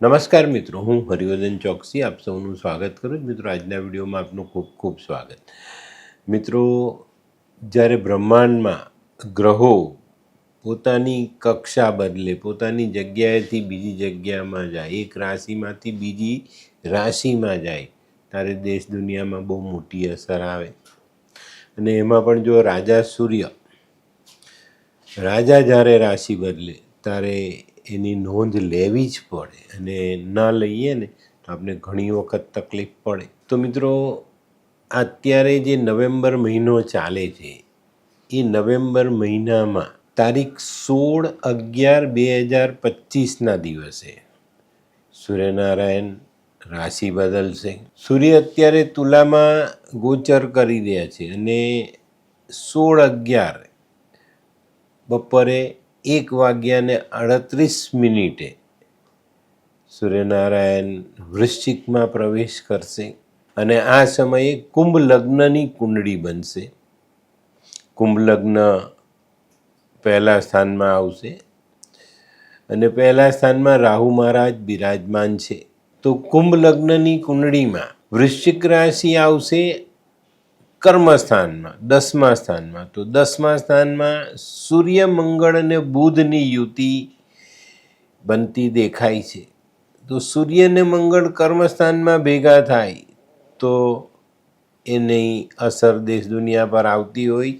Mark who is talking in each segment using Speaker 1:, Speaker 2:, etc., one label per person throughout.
Speaker 1: નમસ્કાર મિત્રો, હું હરિવર્ધન ચોકસી. આપ સૌનું સ્વાગત કરું છું. મિત્રો, આજના વિડીયોમાં આપનું ખૂબ ખૂબ સ્વાગત. મિત્રો, જ્યારે બ્રહ્માંડમાં ગ્રહો પોતાની કક્ષા બદલે, પોતાની જગ્યાએથી બીજી જગ્યામાં જાય, એક રાશિમાંથી બીજી રાશિમાં જાય, ત્યારે દેશ દુનિયામાં બહુ મોટી અસર આવે. અને એમાં પણ જો રાજા સૂર્ય, રાજા જ્યારે રાશિ બદલે, ત્યારે એની નોંધ લેવી જ પડે અને ના લઈએ ને, તો આપણે ઘણી વખત તકલીફ પડે. તો મિત્રો, અત્યારે જે નવેમ્બર મહિનો ચાલે છે, એ નવેમ્બર મહિનામાં તારીખ સોળ અગિયાર બે હજાર પચીસના દિવસે સૂર્યનારાયણ રાશિ બદલશે. સૂર્ય અત્યારે તુલામાં ગોચર કરી રહ્યા છે અને સોળ અગિયાર બપોરે એક વાગ્યાને અડત્રીસ મિનિટે સૂર્યનારાયણ વૃશ્ચિકમાં પ્રવેશ કરશે અને આ સમયે કુંભ લગ્નની કુંડળી બનશે. કુંભ લગ્ન પહેલા સ્થાનમાં આવશે અને પહેલા સ્થાનમાં રાહુ મહારાજ બિરાજમાન છે. તો કુંભ લગ્નની કુંડળીમાં વૃશ્ચિક રાશિ આવશે કર્મસ્થાનમાં, દસમા સ્થાનમાં. તો દસમા સ્થાનમાં સૂર્ય, મંગળ અને બુધની યુતિ બનતી દેખાય છે. તો સૂર્ય અને મંગળ કર્મસ્થાનમાં ભેગા થાય તો એની અસર દેશ દુનિયા પર આવતી હોય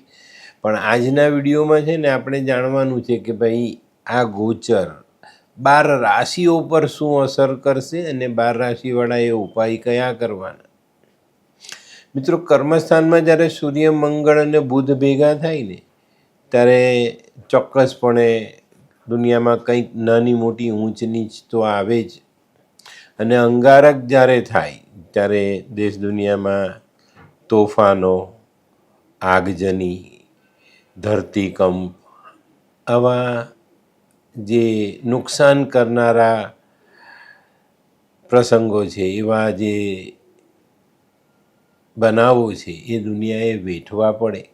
Speaker 1: પણ આજના વિડીયોમાં છે ને આપણે જાણવાનું છે કે ભાઈ આ ગોચર બાર રાશિઓ પર શું અસર કરશે અને બાર રાશિવાળા એ ઉપાય કયા કરવાના? મિત્રો, કર્મસ્થાનમાં જ્યારે સૂર્ય, મંગળ અને બુધ ભેગા થાય ને, ત્યારે ચોક્કસપણે દુનિયામાં કંઈક નાની મોટી ઊંચ નીચ તો આવે જ. અને અંગારક જ્યારે થાય, ત્યારે દેશ દુનિયામાં તોફાનો, આગજની, ધરતીકંપ, આવા જે નુકસાન કરનારા પ્રસંગો છે, એવા જે બનાવો છે, એ દુનિયાએ વેઠવા પડે.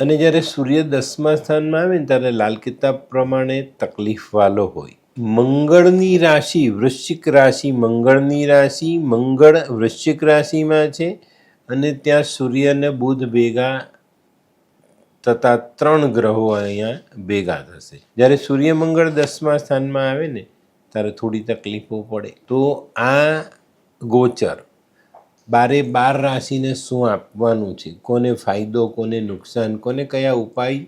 Speaker 1: અને જ્યારે સૂર્ય દસમા સ્થાનમાં આવે ને, ત્યારે લાલ કિતાબ પ્રમાણે તકલીફવાલો હોય. મંગળની રાશિ વૃશ્ચિક રાશિ મંગળની રાશિ મંગળ વૃશ્ચિક રાશિમાં છે અને ત્યાં સૂર્ય અને બુધ ભેગા તથા ત્રણ ગ્રહો અહીંયા ભેગા થશે. જ્યારે સૂર્ય મંગળ દસમા સ્થાનમાં આવે ને, ત્યારે થોડી તકલીફો પડે. તો આ ગોચર બારે બાર રાશિને શું આપવાનું છે? કોને ફાયદો, કોને નુકસાન, કોને કયા ઉપાય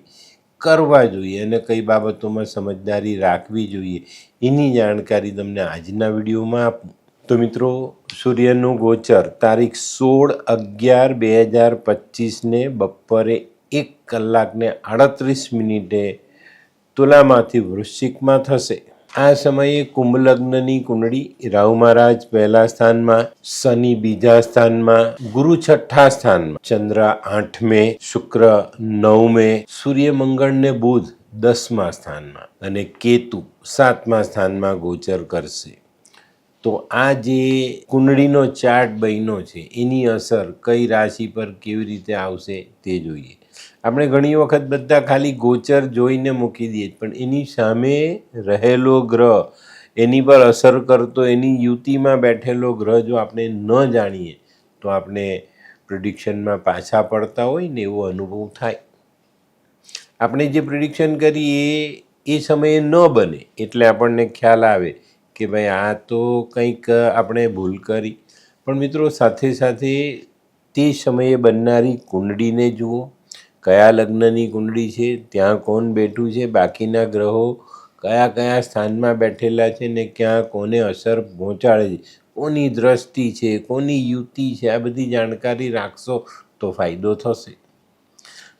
Speaker 1: કરવા જોઈએ અને કઈ બાબતોમાં સમજદારી રાખવી જોઈએ? એની જાણકારી તમને આજના વિડીયોમાં આપું. તો મિત્રો, સૂર્યનું ગોચર તારીખ સોળ અગિયાર બે હજાર પચીસને બપોરે એક કલાકને આડત્રીસ મિનિટે તુલામાંથી વૃશ્ચિકમાં થશે. આ સમયે કુંભ લગ્નની કુંડળી રાહુ મહારાજ પહેલા સ્થાનમાં, શનિ બીજા સ્થાનમાં, ગુરુ છઠ્ઠા સ્થાનમાં. ચંદ્ર આઠમે, શુક્ર નવમે સૂર્ય મંગળ ને બુધ દસમા સ્થાનમાં અને કેતુ સાતમા સ્થાનમાં ગોચર કરશે. તો આ જે કુંડળીનો ચાર્ટ બન્યો છે, એની અસર કઈ રાશિ પર કેવી રીતે આવશે તે જોઈએ. આપણે ઘણી વખત બધા ખાલી ગોચર જોઈને મૂકી દઈએ પણ એની સામે રહેલો ગ્રહ, એની પર અસર કરતો, એની યુતિમાં બેઠેલો ગ્રહ જો આપણે ન જાણીએ, તો આપણે પ્રિડિક્શનમાં પાછા પડતા હોય ને એવો અનુભવ થાય. આપણે જે પ્રિડિક્શન કરીએ એ સમયે ન બને, એટલે આપણને ખ્યાલ આવે કે ભાઈ આ તો કંઈક આપણે ભૂલ કરી. પણ મિત્રો સાથે સાથે તે સમયે બનનારી કુંડળીને જુઓ કયા લગ્નની કુંડળી છે, ત્યાં કોણ બેઠું છે, બાકીના ગ્રહો કયા કયા સ્થાનમાં બેઠેલા છે ને ક્યાં કોને અસર પહોંચાડે છે, કોની દ્રષ્ટિ છે, કોની યુતિ છે, આ બધી જાણકારી રાખશો તો ફાયદો થશે.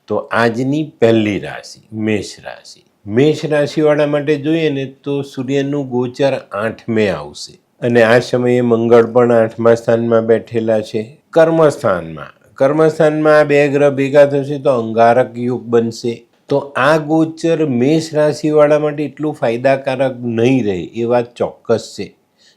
Speaker 1: તો આજની પહેલી રાશિ, મેષ રાશિ. મેષ રાશિવાળા માટે જોઈએ ને તો સૂર્યનું ગોચર આઠમે આવશે. અને આ સમયે મંગળ પણ આઠમા સ્થાનમાં બેઠેલા છે. કર્મસ્થાનમાં કર્મસ્થાનમાં બે ગ્રહ ભેગા થશે તો અંગારક યુગ બનશે. તો આ ગોચર મેષ રાશિવાળા માટે એટલું ફાયદાકારક નહીં રહે એ વાત ચોક્કસ છે.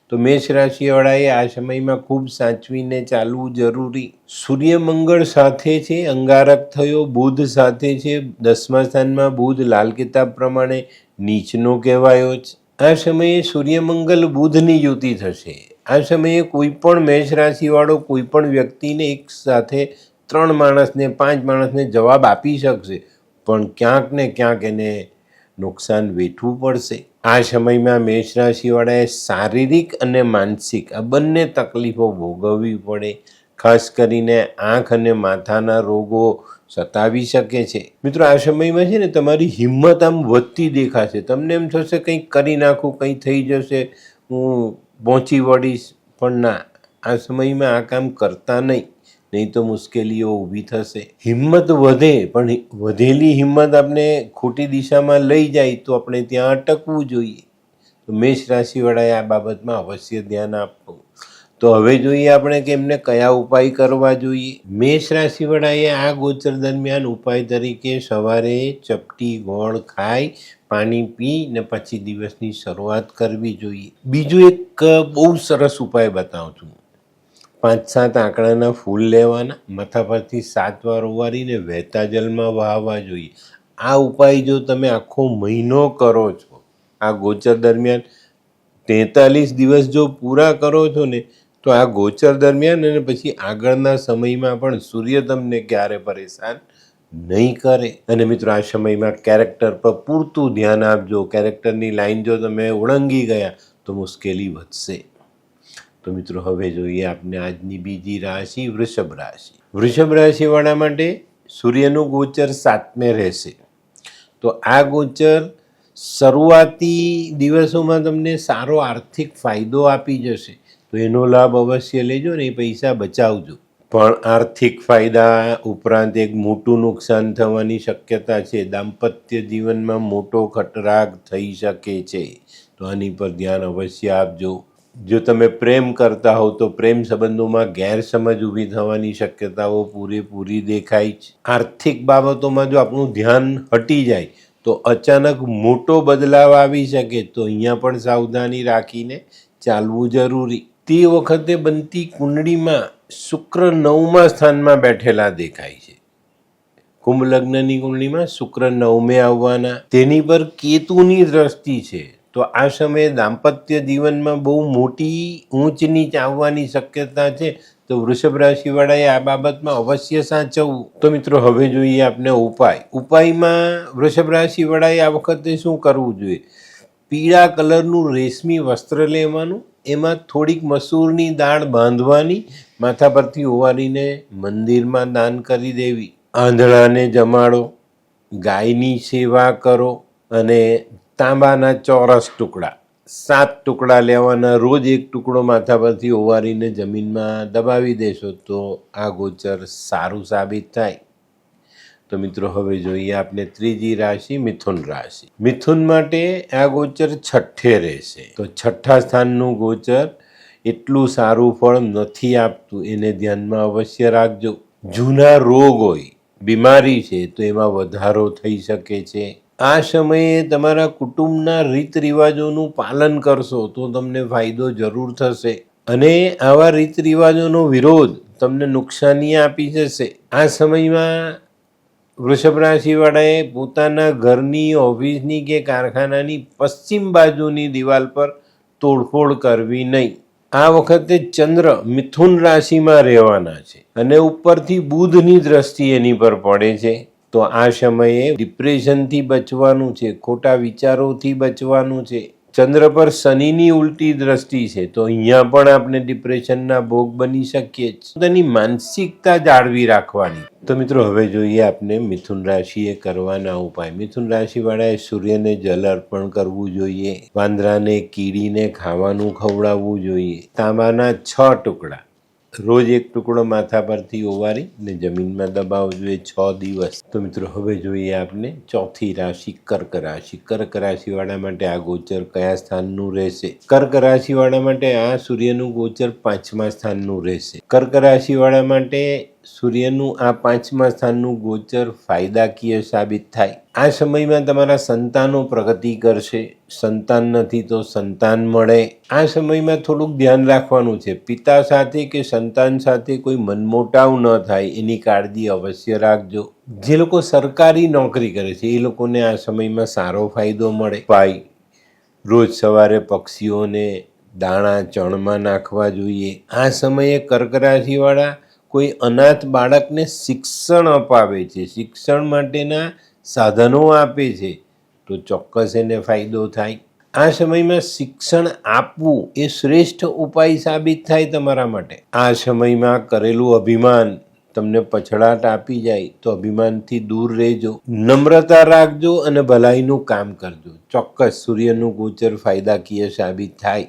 Speaker 1: તો મેષ રાશિવાળાએ આ સમયમાં ખૂબ સાચવીને ચાલવું જરૂરી. સૂર્ય મંગળ સાથે છે, અંગારક થયો, બુધ સાથે છે, દસમા સ્થાનમાં બુધ લાલ કિતાબ પ્રમાણે નીચનો કહેવાયો છે. આ સમયે સૂર્યમંગલ બુધની યુતિ થશે. આ સમયે કોઈ પણ મેષ રાશિવાળો કોઈ પણ વ્યક્તિને એક સાથે ત્રણ માણસને, પાંચ માણસને જવાબ આપી શકશે. પણ ક્યાંક ને ક્યાંક એને નુકસાન વેઠવું પડશે. આ સમયમાં મેષ રાશિવાળાએ શારીરિક અને માનસિક આ બંને તકલીફો ભોગવવી પડે. ખાસ કરીને આંખ અને માથાના રોગો સતાવી શકે છે. મિત્રો, આ સમયમાં છે ને તમારી હિંમત આમ વધતી દેખાશે. તમને એમ થશે કંઈક કરી નાખું, કંઈ થઈ જશે. હું પહોંચી વળીશ, પણ ના, આ સમયમાં આ કામ કરતા નહીં નહીં તો મુશ્કેલીઓ ઊભી થશે. હિંમત વધે, પણ વધેલી હિંમત આપણે ખોટી દિશામાં લઈ જાય તો આપણે ત્યાં અટકવું જોઈએ. તો મેષ રાશિવાળાએ આ બાબતમાં અવશ્ય ધ્યાન આપવું. તો હવે જોઈએ આપણે કે એમને કયા ઉપાય કરવા જોઈએ. મેષ રાશિવાળાએ આ ગોચર દરમિયાન ઉપાય તરીકે સવારે ચપટી ગોળ ખાઈ પાણી પી ને પછી દિવસની શરૂઆત કરવી જોઈએ. બીજું એક બહુ સરસ ઉપાય બતાવું છું. પાંચ સાત આંકડાના ફૂલ લેવાના, માથા પરથી સાત વાર ઓવારીને વહેતા જલમાં વહાવવા જોઈએ. આ ઉપાય જો તમે આખો મહિનો કરો છો, આ ગોચર દરમિયાન તેતાલીસ દિવસ જો પૂરા કરો છો ને, તો આ ગોચર દરમિયાન અને પછી આગળના સમયમાં પણ સૂર્ય તમને ક્યારે પરેશાન નહીં કરે. અને મિત્રો, આ સમયમાં કેરેક્ટર પર પૂરતું ધ્યાન આપજો. કેરેક્ટરની લાઈન જો તમે ઓળંગી ગયા, તો મુશ્કેલી વધશે. તો મિત્રો, હવે જોઈએ આપણે આજની બીજી રાશિ, વૃષભ રાશિ. વૃષભ રાશિવાળા માટે સૂર્યનું ગોચર સાતમે રહેશે. તો આ ગોચર શરૂઆતી દિવસોમાં તમને સારો આર્થિક ફાયદો આપી જશે. તો એનો લાભ અવશ્ય લેજો ને એ પૈસા બચાવજો. પણ આર્થિક ફાયદા ઉપરાંત એક મોટું નુકસાન થવાની શક્યતા છે. દાંપત્ય જીવનમાં મોટો ખટરાગ થઈ શકે છે. તો આની પર ધ્યાન અવશ્ય આપજો. જો તમે પ્રેમ કરતા હોવ તો પ્રેમ સંબંધોમાં ગેરસમજ ઊભી થવાની શક્યતાઓ પૂરેપૂરી દેખાય છે. આર્થિક બાબતોમાં જો આપણું ધ્યાન હટી જાય તો અચાનક મોટો બદલાવ આવી શકે. તો અહીંયા પણ સાવધાની રાખીને ચાલવું જરૂરી. તે વખતે બનતી કુંડળીમાં શુક્ર નવમા સ્થાનમાં બેઠેલા દેખાય છે. કુંભ લગ્નની કુંડલીમાં શુક્ર નવમે આવવાના. તેની પર કેતુની દ્રષ્ટિ છે. તો આ સમયે દાંપત્ય જીવનમાં બહુ મોટી ઊંચ નીચ આવવાની શક્યતા છે. તો વૃષભ રાશિવાળાએ આ બાબતમાં અવશ્ય સાચવવું. તો મિત્રો, હવે જોઈએ આપણે ઉપાય. ઉપાયમાં વૃષભ રાશિવાળાએ આ વખતે શું કરવું જોઈએ? પીળા કલરનું રેશમી વસ્ત્ર લેવાનું, એમાં થોડીક મસૂરની દાળ બાંધવાની માથા પરથી ઓવારીને મંદિરમાં દાન કરી દેવી. આંધળાને જમાડો, ગાયની સેવા કરો અને તાંબાના ચોરસ ટુકડા. સાત ટુકડા લેવાના, રોજ એક ટુકડો માથા પરથી ઓવારીને જમીનમાં દબાવી દેશો તો આ ગોચર સારું સાબિત થાય. તો મિત્રો, હવે જોઈએ આપણે ત્રીજી રાશિ, મિથુન રાશિ. મિથુન માટે આ ગોચર છઠ્ઠે રહેશે. તો છઠ્ઠા સ્થાનનું ગોચર એટલું સારું ફળ નથી આપતું, એને ધ્યાનમાં અવશ્ય રાખજો. જૂના રોગ હોય, બીમારી છે, તો એમાં વધારો થઈ શકે છે. આ સમયે તમારા કુટુંબના રીત રિવાજોનું પાલન કરશો, તો તમને ફાયદો જરૂર થશે. અને આવા રીત રિવાજોનો વિરોધ તમને નુકસાની આપી જશે. આ સમયમાં વૃષભ રાશિવાળાએ પોતાના ઘરની, ઓફિસની કે કારખાનાની પશ્ચિમ બાજુની દિવાલ પર તોડફોડ કરવી નહીં. આ વખતે ચંદ્ર મિથુન રાશિમાં રહેવાના છે અને ઉપરથી બુધની દ્રષ્ટિ એની પર પડે છે. તો આ સમયે ડિપ્રેશનથી બચવાનું છે, ખોટા વિચારોથી બચવાનું છે ચંદ્ર પર શનિની ઉલટી દ્રષ્ટિ છે, તો અહીંયા પણ આપણે ડિપ્રેશનના ભોગ બની શકીએ તેની માનસિકતા જાળવી રાખવાની. તો મિત્રો, હવે જોઈએ આપણે મિથુન રાશિએ કરવાના ઉપાય. મિથુન રાશિવાળાએ સૂર્યને જલ અર્પણ કરવું જોઈએ. વાંદરાને કીડીને ખાવાનું ખવડાવવું જોઈએ. તાંબાના છ ટુકડા. રોજ એક ટુકડો માથા પરથી ઓવારી ને જમીનમાં દબાવવો જોઈએ છ દિવસ. તો મિત્રો, હવે જોઈએ આપને ચોથી રાશિ કર્ક રાશિ. કર્ક રાશિવાળા માટે આ ગોચર કયા સ્થાનનું રહેશે? કર્ક રાશિવાળા માટે આ સૂર્યનું ગોચર પાંચમા સ્થાનનું રહેશે. કર્ક રાશિવાળા માટે સૂર્યનું આ પાંચમા સ્થાનનું ગોચર ફાયદાકીય સાબિત થાય. આ સમયમાં તમારા સંતાનો પ્રગતિ કરશે. સંતાન નથી તો સંતાન મળે. આ સમયમાં થોડુંક ધ્યાન રાખવાનું છે. પિતા સાથે કે સંતાન સાથે કોઈ મનમોટાવ ન થાય એની કાળજી અવશ્ય રાખજો. જે લોકો સરકારી નોકરી કરે છે, એ લોકોને આ સમયમાં સારો ફાયદો મળે. ભાઈ, રોજ સવારે પક્ષીઓને દાણા ચણમાં નાખવા જોઈએ. આ સમયે કર્ક રાશિવાળા કોઈ અનાથ બાળકને શિક્ષણ અપાવે છે, શિક્ષણ માટેના સાધનો આપે છે, તો ચોક્કસ એને ફાયદો થાય. આ સમયમાં શિક્ષણ આપવું એ શ્રેષ્ઠ ઉપાય સાબિત થાય તમારા માટે. આ સમયમાં કરેલું અભિમાન તમને પછડાટ આપી જાય, તો અભિમાનથી દૂર રહેજો. નમ્રતા રાખજો અને ભલાઈનું કામ કરજો. ચોક્કસ સૂર્યનું ગોચર ફાયદાકીય સાબિત થાય.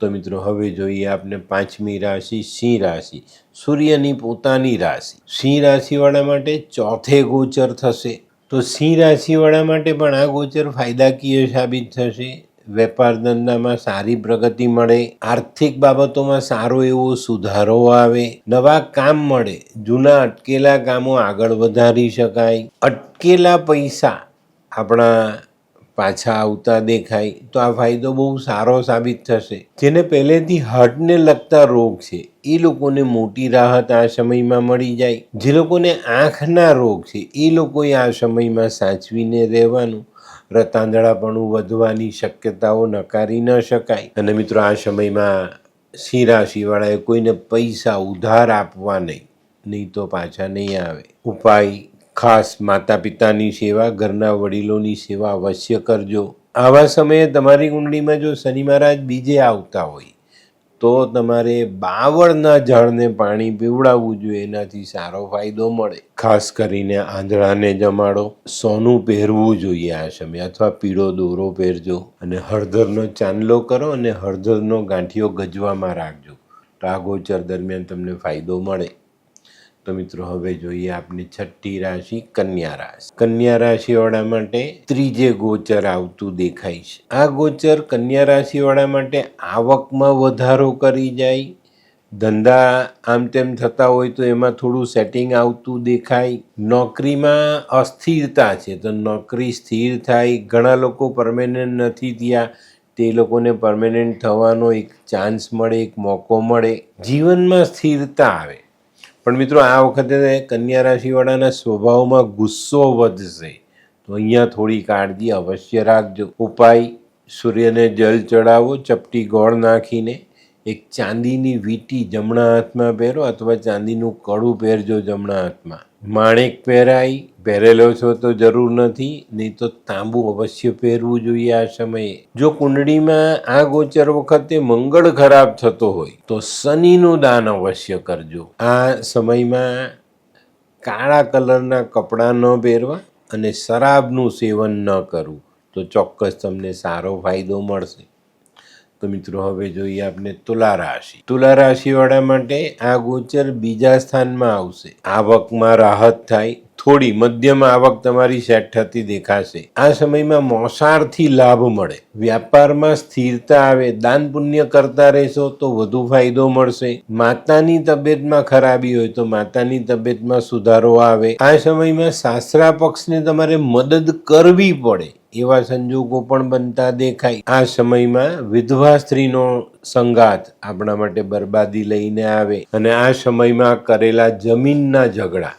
Speaker 1: તો મિત્રો, હવે જોઈએ આપણે પાંચમી રાશિ સિંહ રાશિ. સૂર્યની પોતાની રાશિ. સિંહ રાશિવાળા માટે ચોથે ગોચર થશે. તો સિંહ રાશિવાળા માટે પણ આ ગોચર ફાયદાકીય સાબિત થશે. વેપાર ધંધામાં સારી પ્રગતિ મળે. આર્થિક બાબતોમાં સારો એવો સુધારો આવે. નવા કામ મળે. જૂના અટકેલા કામો આગળ વધારી શકાય. અટકેલા પૈસા આપણા પાછા આવતા દેખાય, તો આ ફાયદો બહુ સારો સાબિત થશે. જેને પહેલેથી હાર્ટને લગતા રોગ છે, એ લોકોને મોટી રાહત આ સમયમાં મળી જાય. જે લોકોને આંખના રોગ છે, એ લોકોએ આ સમયમાં સાચવીને રહેવાનું. રતાંદળાપણું વધવાની શક્યતાઓ નકારી ન શકાય. અને મિત્રો, આ સમયમાં સિંહ રાશિવાળાએ કોઈને પૈસા ઉધાર આપવા નહીં નહીં તો પાછા નહીં આવે. ઉપાય ખાસ માતા પિતાની સેવા, ઘરના વડીલોની સેવા અવશ્ય કરજો. આવા સમયે તમારી કુંડળીમાં જો શનિ મહારાજ બીજે આવતા હોય, તો તમારે બાવળના ઝાડને પાણી પીવડાવવું જોઈએ. એનાથી સારો ફાયદો મળે. ખાસ કરીને આંધળાને જમાડો. સોનું પહેરવું જોઈએ આ સમયે, અથવા પીળો દોરો પહેરજો અને હળદરનો ચાંદલો કરો અને હળદરનો ગાંઠિયો ગજવામાં રાખજો. તો દરમિયાન તમને ફાયદો મળે. તો મિત્રો, હવે જોઈએ આપની છઠ્ઠી રાશિ, કન્યા રાશિ. કન્યા રાશિવાળા માટે ત્રીજે ગોચર આવતું દેખાય છે. આ ગોચર કન્યા રાશિવાળા માટે આવકમાં વધારો કરી જાય. ધંધા આમ તેમ થતા હોય તો એમાં થોડું સેટિંગ આવતું દેખાય. નોકરીમાં અસ્થિરતા છે, તો નોકરી સ્થિર થાય. ઘણા લોકો પરમેનન્ટ નથી થયા. તે લોકોને પરમેનન્ટ થવાનો એક ચાન્સ મળે, એક મોકો મળે. જીવનમાં સ્થિરતા આવે. પણ મિત્રો, આ વખતે કન્યા રાશિવાળાના સ્વભાવમાં ગુસ્સો વધશે. તો અહીંયા થોડી કાળજી અવશ્ય રાખજો. ઉપાય, સૂર્યને જલ ચડાવો, ચપટી ગોળ નાખીને એક ચાંદીની વીંટી જમણા હાથમાં પહેરો અથવા ચાંદીનું કડું પહેરજો જમણા હાથમાં. માણેક પહેરાય પહેરેલો છો તો જરૂર નથી, નહીં તો તાંબુ અવશ્ય પહેરવું જોઈએ આ સમયે. જો કુંડળીમાં આ ગોચર વખતે મંગળ ખરાબ થતો હોય, તો શનિનું દાન અવશ્ય કરજો. આ સમયમાં કાળા કલરના કપડાં ન પહેરવા અને શરાબનું સેવન ન કરવું, તો ચોક્કસ તમને સારો ફાયદો મળશે. તો મિત્રો, હવે જોઈએ આપણે તુલા રાશિ. તુલા રાશિવાળા માટે આ ગોચર બીજા સ્થાનમાં આવશે. આવકમાં રાહત થાય થોડી મધ્યમ આવક તમારી સેટ થતી દેખાશે. આ સમયમાં મોસાળથી લાભ મળે. વ્યાપારમાં સ્થિરતા આવે, દાન પુણ્ય કરતા રહેશો તો વધુ ફાયદો મળશે. માતાની તબિયતમાં ખરાબી હોય તો માતાની તબિયતમાં સુધારો આવે. આ સમયમાં સાસરા પક્ષને તમારે મદદ કરવી પડે, એવા સંજોગો પણ બનતા દેખાય. આ સમયમાં વિધવા સ્ત્રીનો સંગાત આપણા માટે બરબાદી લઈને આવે અને આ સમયમાં કરેલા જમીનના ઝઘડા.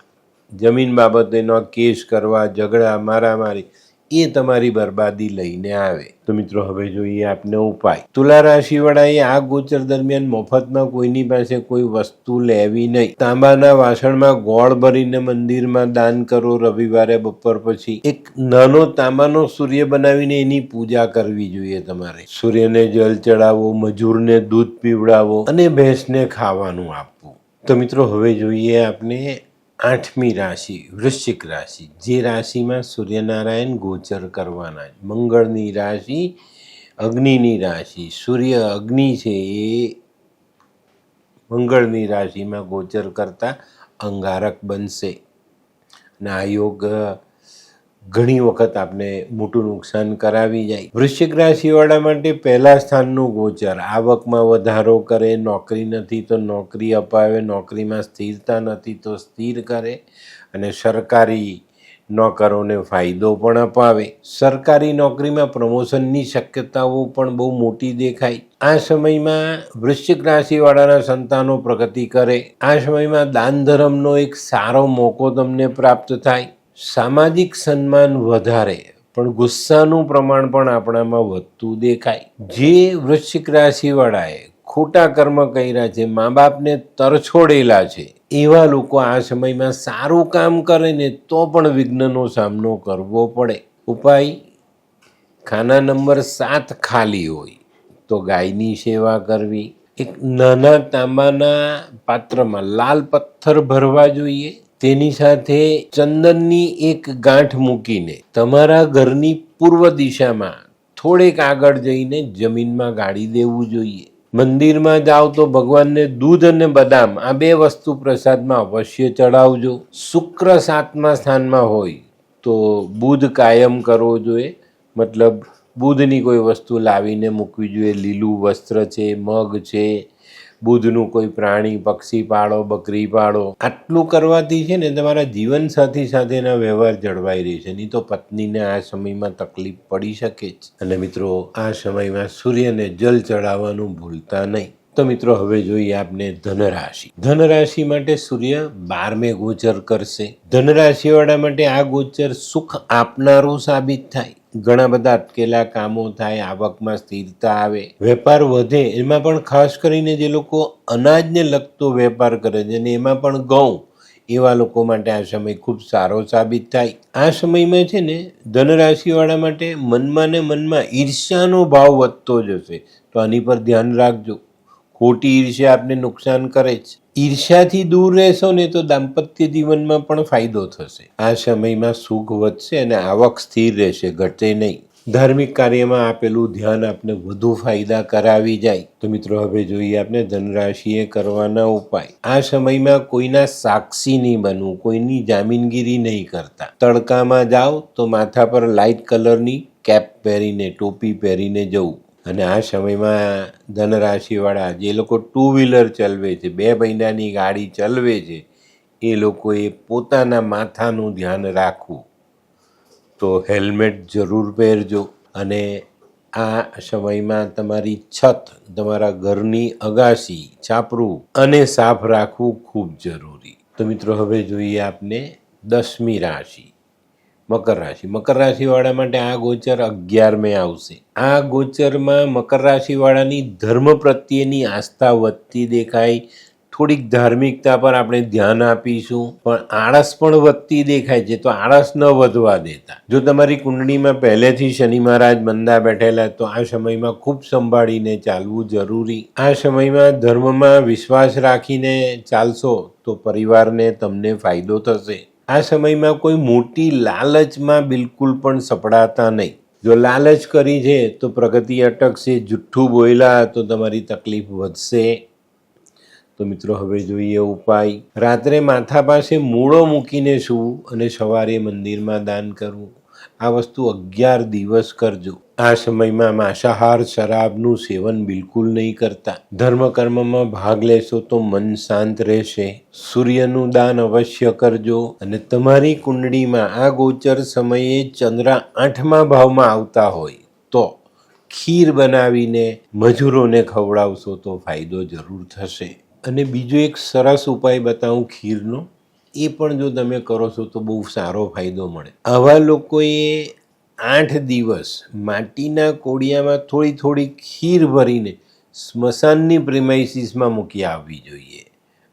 Speaker 1: જમીન બાબતેનો કેસ કરવા, ઝઘડા, મારામારી, એ તમારી બરબાદી લઈને આવે. તો મિત્રો, હવે જોઈએ આપને ઉપાય. તુલા રાશિવાળાએ આ ગોચર દરમિયાન મફતમાં કોઈની પાસે કોઈ વસ્તુ લેવી નહીં. તાંબાના વાસણમાં ગોળ ભરીને મંદિરમાં દાન કરો. રવિવારે બપોર પછી એક નાનો તાંબાનો સૂર્ય બનાવીને એની પૂજા કરવી જોઈએ તમારે. સૂર્યને જલ ચડાવો, મજૂરને દૂધ પીવડાવો અને ભેંસને ખાવાનું આપવું. તો મિત્રો, હવે જોઈએ આપણે આઠમી રાશિ, વૃશ્ચિક રાશિ. જે રાશિમાં સૂર્યનારાયણ ગોચર કરવાના મંગળની રાશિ, અગ્નિની રાશિ. સૂર્ય, અગ્નિ છે એ મંગળની રાશિમાં ગોચર કરતા અંગારક બનશે. અને આ યોગ ઘણી વખત આપને મોટું નુકસાન કરાવી જાય. વૃશ્ચિક રાશિવાળા માટે પહેલા સ્થાનનું ગોચર. આવકમાં વધારો કરે, નોકરી નથી તો નોકરી અપાવે, નોકરીમાં સ્થિરતા નથી તો સ્થિર કરે અને સરકારી નોકરોને ફાયદો પણ અપાવે. સરકારી નોકરીમાં પ્રમોશનની શક્યતાઓ પણ બહુ મોટી દેખાય. આ સમયમાં વૃશ્ચિક રાશિવાળાના સંતાનો પ્રગતિ કરે. આ સમયમાં દાન ધર્મનો એક સારો મોકો તમને પ્રાપ્ત થાય. સામાજિક સન્માન વધારે, પણ ગુસ્સાનું પ્રમાણ પણ આપણામાં વધતું દેખાય. જે વૃશ્ચિક રાશિવાળાએ ખોટા કર્મ કર્યા છે મા બાપને તરછોડેલા છે, એવા લોકો આ સમયમાં સારું કામ કરે ને તો પણ વિઘ્નનો સામનો કરવો પડે. ઉપાય? ખાના નંબર સાત ખાલી હોય, તો ગાયની સેવા કરવી. એક નાના તાંબાના પાત્રમાં લાલ પથ્થર ભરવા જોઈએ. તેની સાથે ચંદનની એક ગાંઠ મૂકીને તમારા ઘરની પૂર્વ દિશામાં થોડેક આગળ જઈને જમીનમાં ગાળી દેવું જોઈએ. મંદિરમાં જાઓ તો ભગવાનને દૂધ અને બદામ આ બે વસ્તુ પ્રસાદમાં અવશ્ય ચડાવજો. શુક્ર સાતમા સ્થાનમાં હોય તો બુધ કાયમ કરવો જોઈએ. મતલબ બુધની કોઈ વસ્તુ લાવીને મૂકવી જોઈએ. લીલું વસ્ત્ર છે, મગ છે બુધનું કોઈ પ્રાણી, પક્ષી પાળો, બકરી પાળો, આટલું કરવાથી છે ને તમારા જીવનસાથી સાથેના વ્યવહાર જળવાઈ રહેશે નહીં તો પત્નીને આ સમયમાં તકલીફ પડી શકે જ. અને મિત્રો, આ સમયમાં સૂર્યને જલ ચડાવવાનું ભૂલતા નહીં. તો મિત્રો, હવે જોઈએ આપને ધનરાશિ. ધનરાશિ માટે સૂર્ય બારમે ગોચર કરશે. ધનરાશિવાળા માટે આ ગોચર સુખ આપનારું સાબિત થાય. ઘણા બધા અટકેલા કામો થાય, આવકમાં સ્થિરતા આવે, વેપાર વધે, એમાં પણ ખાસ કરીને જે લોકો અનાજને લગતો વેપાર કરે છે અને એમાં પણ ઘઉં, એવા લોકો માટે આ સમય ખૂબ સારો સાબિત થાય. આ સમયમાં છે ને, ધનરાશિવાળા માટે મનમાં ને મનમાં ઈર્ષ્યાનો ભાવ વધતો જશે. તો આની પર ધ્યાન રાખજો. ખોટી ઈર્ષ્યા આપને નુકસાન કરે છે ઈર્ષ્યાથી દૂર રહેશો ને તો દાંપત્ય જીવનમાં પણ ફાયદો થશે. આ સમયમાં સુખ વધશે અને આવક સ્થિર રહેશે, ઘટે નહીં. ધાર્મિક કાર્યમાં આપેલું ધ્યાન આપને વધુ ફાયદા કરાવી જાય. તો મિત્રો, હવે જોઈએ આપણે ધનરાશિએ કરવાના ઉપાય. આ સમયમાં કોઈના સાક્ષી નહીં બનવું, કોઈની જામીનગીરી નહીં કરતા. તડકામાં જાઓ તો માથા પર લાઇટ કલરની કેપ પહેરીને, ટોપી પહેરીને જવું. અને આ સમયમાં ધનરાશિવાળા જે લોકો ટુ વ્હીલર ચલાવે છે, બે મહિનાની ગાડી ચલાવે છે, એ લોકોએ પોતાના માથાનું ધ્યાન રાખવું. તો હેલ્મેટ જરૂર પહેરજો અને આ સમયમાં તમારી છત, તમારા ઘરની અગાશી છાપરું અને સાફ રાખવું ખૂબ જરૂરી. તો મિત્રો, હવે જોઈએ આપને દસમી રાશિ. મકર રાશિ. મકર રાશિવાળા માટે આ ગોચર અગિયારમે આવશે. આ ગોચરમાં મકર રાશિવાળાની ધર્મ પ્રત્યેની આસ્થા વધતી દેખાય. થોડીક ધાર્મિકતા પર આપણે ધ્યાન આપીશું, પણ આળસ પણ વધતી દેખાય છે, તો આળસ ન વધવા દેતા. જો તમારી કુંડળીમાં પહેલેથી શનિ મહારાજ મંદા બેઠેલા, તો આ સમયમાં ખૂબ સંભાળીને ચાલવું જરૂરી. આ સમયમાં ધર્મમાં વિશ્વાસ રાખીને ચાલશો, તો પરિવારને તમને ફાયદો થશે. આ સમયમાં કોઈ મોટી લાલચમાં બિલકુલ પણ સપડાતા નહીં. જો લાલચ કરી છે, તો પ્રગતિ અટકશે, જુઠ્ઠું બોયલા તો તમારી તકલીફ વધશે. તો મિત્રો, હવે જોઈએ ઉપાય. રાત્રે માથા પાસે મૂળો મૂકીને સૂવું અને સવારે મંદિરમાં દાન કરવું. આ વસ્તુ અગિયાર દિવસ કરજો. આ સમયમાં માંસાહાર શરાબનું સેવન બિલકુલ નહીં કરતા. ધર્મ કર્મમાં ભાગ લેશો તો મન શાંત રહેશે. સૂર્યનું દાન અવશ્ય કરજો અને તમારી કુંડળીમાં આ ગોચર સમયે ચંદ્ર આઠમા ભાવમાં આવતા હોય તો ખીર બનાવીને મજૂરોને ખવડાવશો તો ફાયદો જરૂર થશે. અને બીજો એક સરસ ઉપાય બતાવું ખીરનો. એ પણ જો તમે કરો છો તો બહુ સારો ફાયદો મળે. આવા લોકોએ આઠ દિવસ માટીના કોડિયામાં થોડી થોડી ખીર ભરીને સ્મશાનની પ્રિમાઇસીસમાં મૂકી આવવી જોઈએ.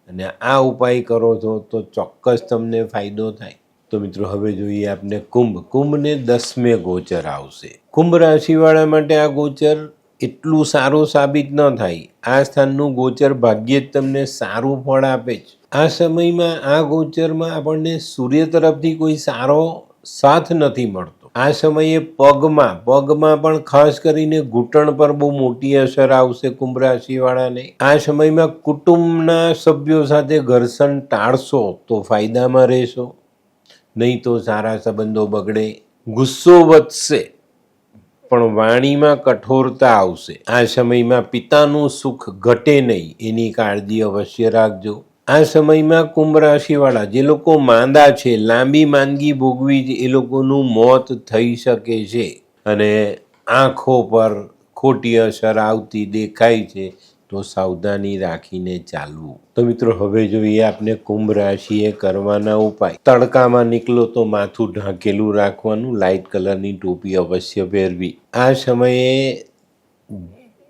Speaker 1: અને આ ઉપાય કરો છો તો ચોક્કસ તમને ફાયદો થાય. તો મિત્રો, હવે જોઈએ આપણે કુંભ. કુંભને દસમે ગોચર આવશે. કુંભ રાશિવાળા માટે આ ગોચર એટલું સારું સાબિત ન થાય. આ સ્થાનનું ગોચર ભાગ્યે જ તમને સારું ફળ આપે છે. આ સમયમાં આ ગોચરમાં આપણને સૂર્ય તરફથી કોઈ સારો સાથ નથી મળતો. આ સમયે પગમાં પગમાં પણ ખાસ કરીને ઘૂંટણ પર બહુ મોટી અસર આવશે કુંભ રાશિવાળાને. આ સમયમાં કુટુંબના સભ્યો સાથે ઘર્ષણ ટાળશો તો ફાયદામાં રહેશો. નહીં તો સારા સંબંધો બગડે. ગુસ્સો વધશે. પણ વાણીમાં કઠોરતા આવશે. આ સમયમાં પિતાનું સુખ ઘટે નહીં. એની કાળજી અવશ્ય રાખજો. આ સમયમાં કુંભ રાશિવાળા, જે લોકો માંદા છે, લાંબી માંદગી ભોગવી જ એ લોકોનું મોત થઈ શકે છે. અને આંખો પર ખોટી અસર આવતી દેખાય છે. તો સાવધાની રાખીને ચાલવું. તો મિત્રો, હવે જોઈએ આપણે કુંભ રાશિએ કરવાના ઉપાય. તડકામાં નીકળો તો માથું ઢાંકેલું રાખવાનું લાઇટ કલરની ટોપી અવશ્ય પહેરવી. આ સમયે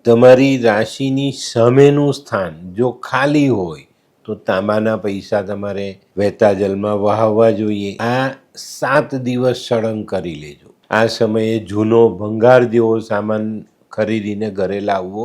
Speaker 1: તમારી રાશિની સામેનું સ્થાન જો ખાલી હોય, તો તાંબાના પૈસા તમારે વહેતા જલમાં વહાવવા જોઈએ. આ સાત દિવસ સળંગ કરી લેજો. આ સમયે જૂનો ભંગાર જેવો સામાન ખરીદીને ઘરે લાવવો.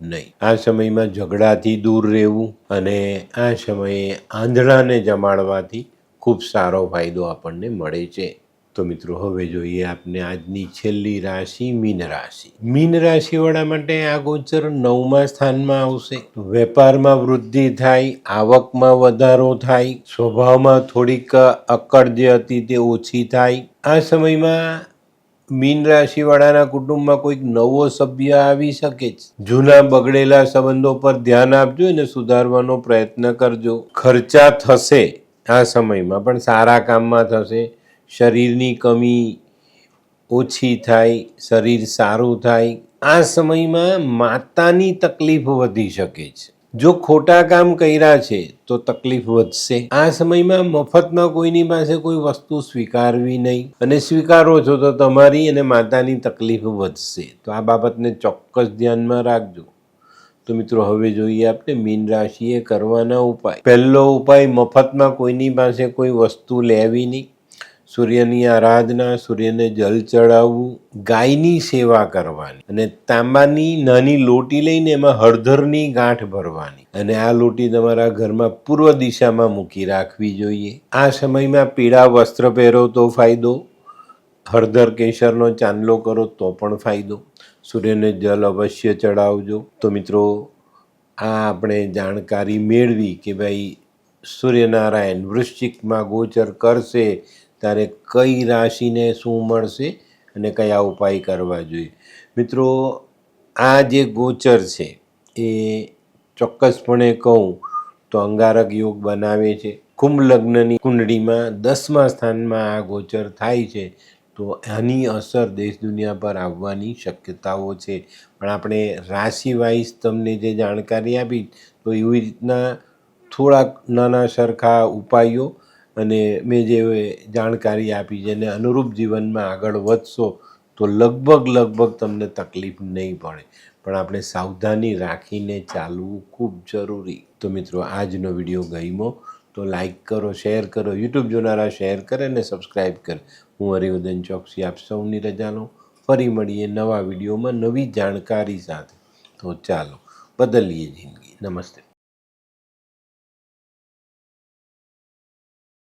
Speaker 1: નહીં. આ સમયમાં ઝઘડાથી દૂર રહેવું અને આ સમયે આંધળાને જમાડવાથી ખૂબ સારો ફાયદો આપણને મળે છે. તો મિત્રો, હવે જોઈએ આપને આજની છેલ્લી રાશિ મીન રાશિ. મીન રાશિવાળા માટે આ ગોચર નવમા સ્થાનમાં આવશે. વેપારમાં વૃદ્ધિ થાય, આવકમાં વધારો થાય, સ્વભાવમાં થોડીક અકળ જે હતી તે ઓછી થાય. આ સમયમાં મીન રાશિવાળાના કુટુંબમાં કોઈક નવો સભ્ય આવી શકે છે જૂના બગડેલા સંબંધો પર ધ્યાન આપજો અને સુધારવાનો પ્રયત્ન કરજો. ખર્ચા થશે આ સમયમાં, પણ સારા કામમાં થશે. શરીરની કમી ઓછી થાય, શરીર સારું થાય. આ સમયમાં માતાની તકલીફ વધી શકે છે. જો ખોટા કામ કર્યા છે, તો તકલીફ વધશે. આ સમયમાં મફતમાં કોઈની પાસે કોઈ વસ્તુ સ્વીકારવી નહીં. અને સ્વીકારો છો તો તમારી અને માતાની તકલીફ વધશે. તો આ બાબતને ચોક્કસ ધ્યાનમાં રાખજો. તો મિત્રો, હવે જોઈએ આપણે મીન રાશિએ કરવાના ઉપાય. પહેલો ઉપાય, મફતમાં કોઈની પાસે કોઈ વસ્તુ લેવી નહીં. સૂર્યની આરાધના, સૂર્યને જલ ચડાવવું, ગાયની સેવા કરવાની અને તાંબાની નાની લોટી લઈને એમાં હળદરની ગાંઠ ભરવાની. અને આ લોટી તમારા ઘરમાં પૂર્વ દિશામાં મૂકી રાખવી જોઈએ. આ સમયમાં પીળા વસ્ત્ર પહેરો તો ફાયદો. હળદર કેસરનો ચાંદલો કરો તો પણ ફાયદો. સૂર્યને જલ અવશ્ય ચડાવજો. તો મિત્રો, આ આપણે જાણકારી મેળવી કે ભાઈ, સૂર્યનારાયણ વૃશ્ચિકમાં ગોચર કરશે ત્યારે કઈ રાશિને શું મળશે અને કયા ઉપાય કરવા જોઈએ? મિત્રો, આ જે ગોચર છે, એ ચોક્કસપણે કહું તો અંગારક યોગ બનાવે છે. કુંભ લગ્નની કુંડળીમાં દસમા સ્થાનમાં આ ગોચર થાય છે, તો આની અસર દેશ દુનિયા પર આવવાની શક્યતાઓ છે. પણ આપણે રાશિ વાઇઝ તમને જે જાણકારી આપી, તો એવી રીતના થોડાક નાના સરખા ઉપાયો અને મેં જે જાણકારી આપી એને અનુરૂપ જીવનમાં આગળ વધશો, તો લગભગ લગભગ તમને તકલીફ નહીં પડે. પણ આપણે સાવધાની રાખીને ચાલવું ખૂબ જરૂરી. તો મિત્રો, આજનો વીડિયો ગઈમો તો લાઈક કરો, શેર કરો, યુટ્યુબ જોનારા શેર કરે અને સબસ્ક્રાઈબ કરે. હું હરિવર્ધન ચોકસી, આપ સૌની રજા ફરી મળીએ નવા વિડીયોમાં નવી જાણકારી સાથે. તો ચાલો, બદલીએ જિંદગી. નમસ્તે.